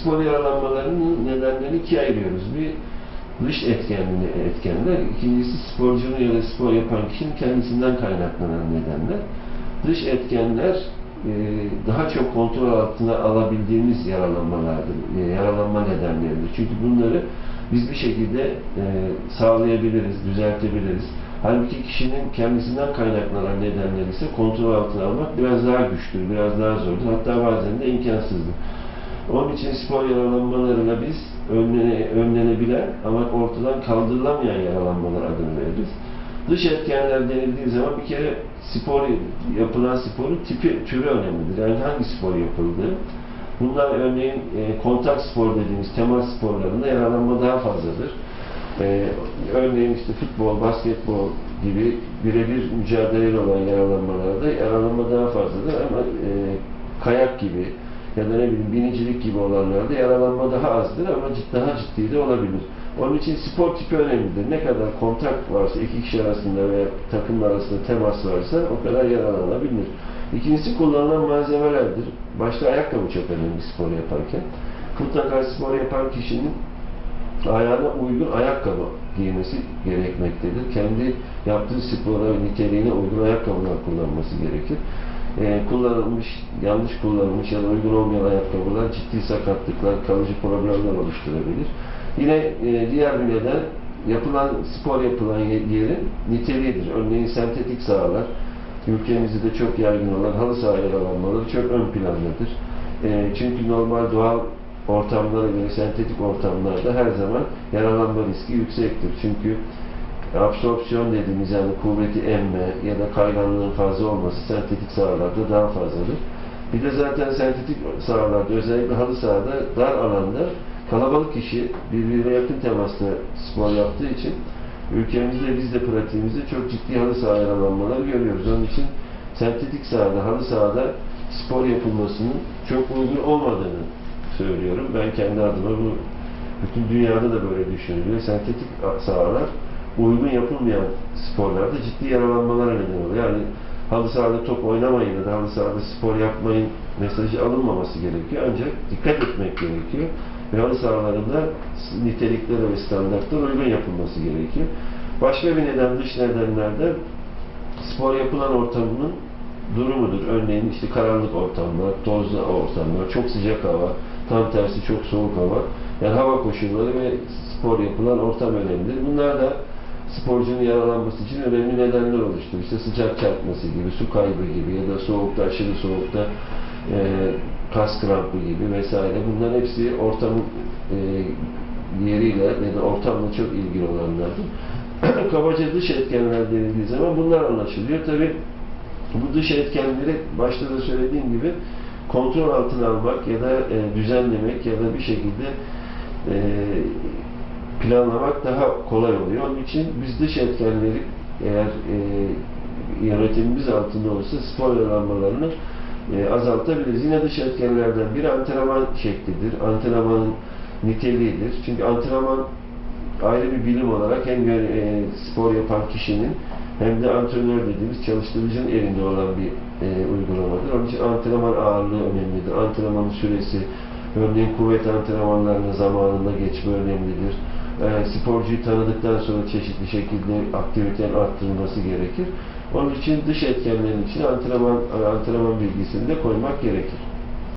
spor yaralanmalarının nedenlerini ikiye ayırıyoruz. Bir dış etkenli etkenler, ikincisi sporcunun ya da spor yapan kişinin kendisinden kaynaklanan nedenler. Dış etkenler e, daha çok kontrol altına alabildiğimiz yaralanmalardır, e, yaralanma nedenleridir. Çünkü bunları biz bir şekilde e, sağlayabiliriz, düzeltebiliriz. Halbuki kişinin kendisinden kaynaklanan nedenleri ise kontrol altına almak biraz daha güçtür, biraz daha zordur. Hatta bazen de imkansızdır. Onun için spor yaralanmalarına biz önlene, önlenebilen ama ortadan kaldırılamayan yaralanmalar adını veririz. Dış etkenler denildiği zaman bir kere spor yapılan sporun tipi, türü önemlidir. Yani hangi spor yapıldığı. Bunlar örneğin e, kontak spor dediğimiz temas sporlarında yaralanma daha fazladır. E, örneğin işte futbol, basketbol gibi birebir mücadeleli olan yaralanmalarda yaralanma daha fazladır ama e, kayak gibi ya da ne bileyim binicilik gibi olanlarda yaralanma daha azdır ama cid- daha ciddi de olabilir. Onun için spor tipi önemlidir. Ne kadar kontak varsa iki kişi arasında veya takım arasında temas varsa o kadar yaralanabilir. İkincisi kullanılan malzemelerdir. Başta ayakkabı çok önemli spor yaparken. Mutlaka spor yapan kişinin ayağına uygun ayakkabı giymesi gerekmektedir. Kendi yaptığı spora niteliğine uygun ayakkabılar kullanması gerekir. Ee, kullanılmış, yanlış kullanılmış ya da uygun olmayan ayakkabılar ciddi sakatlıklar, kalıcı problemler oluşturabilir. Yine e, diğer bir neden yapılan spor yapılan ye- yerin niteliğidir. Örneğin sentetik sahalar, ülkemizde de çok yaygın olan halı saha yaralanmaları çok ön plandadır. E, çünkü normal doğal ortamlara göre sentetik ortamlarda her zaman yaralanma riski yüksektir. Çünkü absorpsiyon dediğimiz yani kuvveti emme ya da kayganlığın fazla olması sentetik sahalarda daha fazladır. Bir de zaten sentetik sahalarda özellikle halı sahada dar alanda kalabalık kişi birbirine yakın temasla spor yaptığı için ülkemizde biz de pratiğimizde çok ciddi halı saha yaralanmaları görüyoruz. Onun için sentetik sahada, halı sahada spor yapılmasının çok uygun olmadığını söylüyorum. Ben kendi adıma bu bütün dünyada da böyle düşünülüyor. Sentetik sahalar uygun yapılmayan sporlarda ciddi yaralanmalara neden oluyor. Yani halı sahada top oynamayın ya da halı sahada spor yapmayın mesajı alınmaması gerekiyor. Ancak dikkat etmek gerekiyor. Ve halı sahalarında niteliklere ve standartlara uygun yapılması gerekiyor. Başka bir neden dış nedenlerde spor yapılan ortamının durumudur. Örneğin işte karanlık ortamlar, tozlu ortamlar, çok sıcak hava, tam tersi çok soğuk hava. Yani hava koşulları ve spor yapılan ortam önemlidir. Bunlar da sporcunun yaralanması için önemli nedenler oluşturur. İşte sıcak çarpması gibi, su kaybı gibi ya da soğukta, aşırı soğukta e, kas krampı gibi vesaire. Bunların hepsi ortamın e, yeriyle ya da ortamla çok ilgili olanlardır. Kabaca dış etkenler denildiği zaman bunlar anlaşılıyor. Tabi bu dış etkenleri başta da söylediğim gibi kontrol altına almak ya da e, düzenlemek ya da bir şekilde e, planlamak daha kolay oluyor. Onun için biz dış etkenleri eğer e, yönetimimiz altında olursa spor e, azaltabiliriz. Yine dış etkenlerden biri antrenman şeklidir. Antrenmanın niteliğidir. Çünkü antrenman ayrı bir bilim olarak hem e, spor yapan kişinin hem de antrenör dediğimiz çalıştırıcının elinde olan bir e, uygulamadır. Onun için antrenman ağırlığı önemlidir. Antrenmanın süresi, örneğin kuvvet antrenmanlarının zamanında geçme önemlidir. E, sporcuyu tanıdıktan sonra çeşitli şekilde aktivitenin arttırılması gerekir. Onun için dış etkenlerin için antrenman, antrenman bilgisini de koymak gerekir.